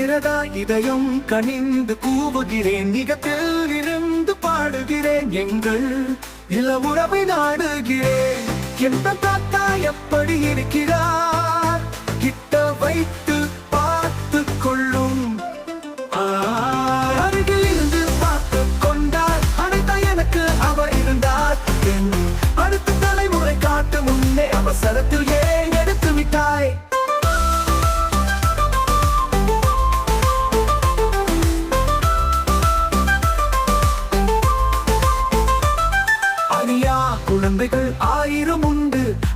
கேட்கிறதா இதயம் கனிந்து கூவுகிறேன். நிகத்தில் இருந்து பாடுகிறேன். எங்கள் இள உறவை நாடுகிறேன். எந்த தாத்தா எப்படி இருக்கிறார்? கிட்ட வைத்து பார்த்து கொள்ளும். அருகில் இருந்து பார்த்து கொண்டார். அனைத்தா எனக்கு அவர் இருந்தார். அடுத்த தலைமுறை காட்டு முன்னே அவசரத்தில் ஏ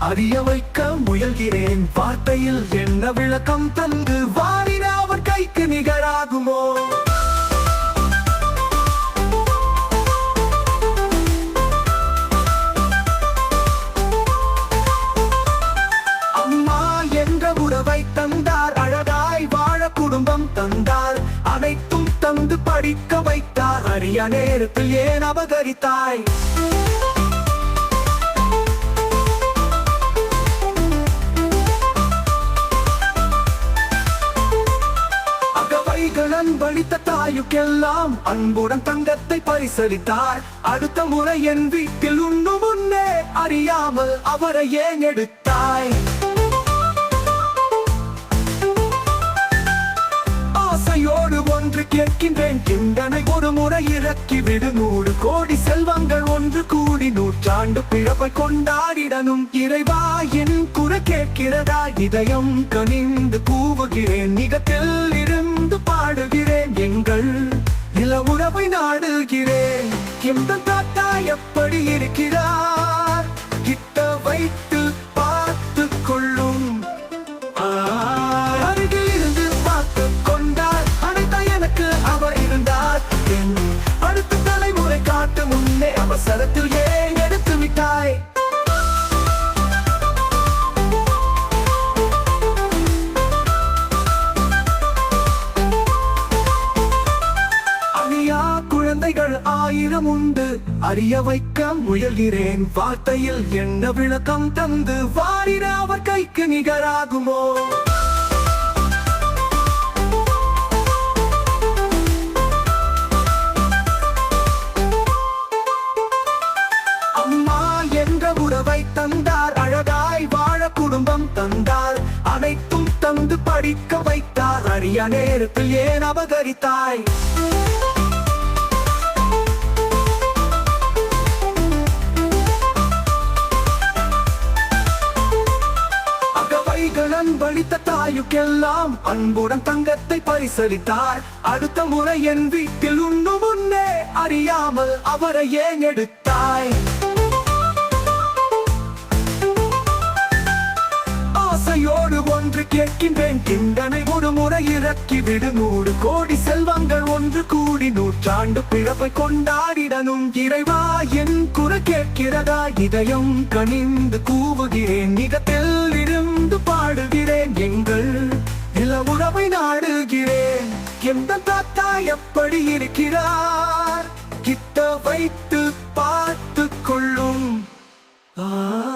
அறிய வைக்க முயல்கிறேன். வார்த்தையில் என்ன விளக்கம் தந்து வாரின அவர் கைக்கு நிகராகுமோ? அம்மா என்ற உறவை தந்தார். அழகாய் வாழ குடும்பம் தந்தார். அனைத்தும் தந்து படிக்க வைத்தார். அறிய நேரத்தில் ஏன் அபகரித்தாய் அன்பளித்த தாயுக்கெல்லாம் அன்புடன் தங்கத்தை பரிசளித்தார். அடுத்த முறை என் வீட்டில் உண்ணு முன்னே அறியாமல் அவரை ஏன் எடுத்தாய்? ஆசையோடு ஒன்று கேட்கின்றேன். கிண்டனை ஒரு முறை இறக்கி விடு. நூறு கோடி செல்வங்கள் ஒன்று கூடி நூற்றாண்டு பிழப்பை கொண்டாடிடனும் இறைவா என் குறை கேட்கிறதா? இதயம் கனிந்து கூவுகிறேன். நிகத்தில் உறவை நாடுகிறேன். இந்த தாத்தா எப்படி இருக்கிறார்? கிட்ட வைத்து பார்த்து கொள்ளும். அருகில் இருந்து பார்த்து கொண்டார். அனைத்த எனக்கு அவர் இருந்தார். அடுத்த தலைமுறை காட்டு முன்னே அவசரத்தில் ஏன் குழந்தைகள் ஆயிரம் உண்டு. அறிய வைக்க முயல்கிறேன். வார்த்தையில் என்ன விளக்கம் தந்து வாரின அவர் கைக்கு நிகராகுமோ? அம்மா என்ற உறவை தந்தார். அழகாய் வாழ குடும்பம் தந்தார். அனைத்தும் தந்து படிக்க வைத்தார். அறிய நேரத்தில் ஏன் அபகரித்தாய் கைகளன் அன்பளித்த தாயுக்கெல்லாம் அன்புடன் தங்கத்தை பரிசளித்தார். அடுத்த முறை என் வீட்டில் உண்ணு முன்னே அறியாமல் அவரை ஏன் எடுத்தாய்? ஆசையோடு ஒன்று கேட்கின்றேன். கிண்டனை ஒரு முறை இறக்கி விடு. நூறு கோடி செல்வங்கள் ஒன்று கூடி நூற்றாண்டு பிழப்பை கொண்டாடிடனும் இறைவா என் குறை கேட்கிறதா? இதயம் கனிந்து கூவுகிறேன். நிகத்தில் எந்த தாத்தா எப்படி இருக்கிறார்? கிட்ட வைத்து பார்த்து கொள்ளும். ஆ.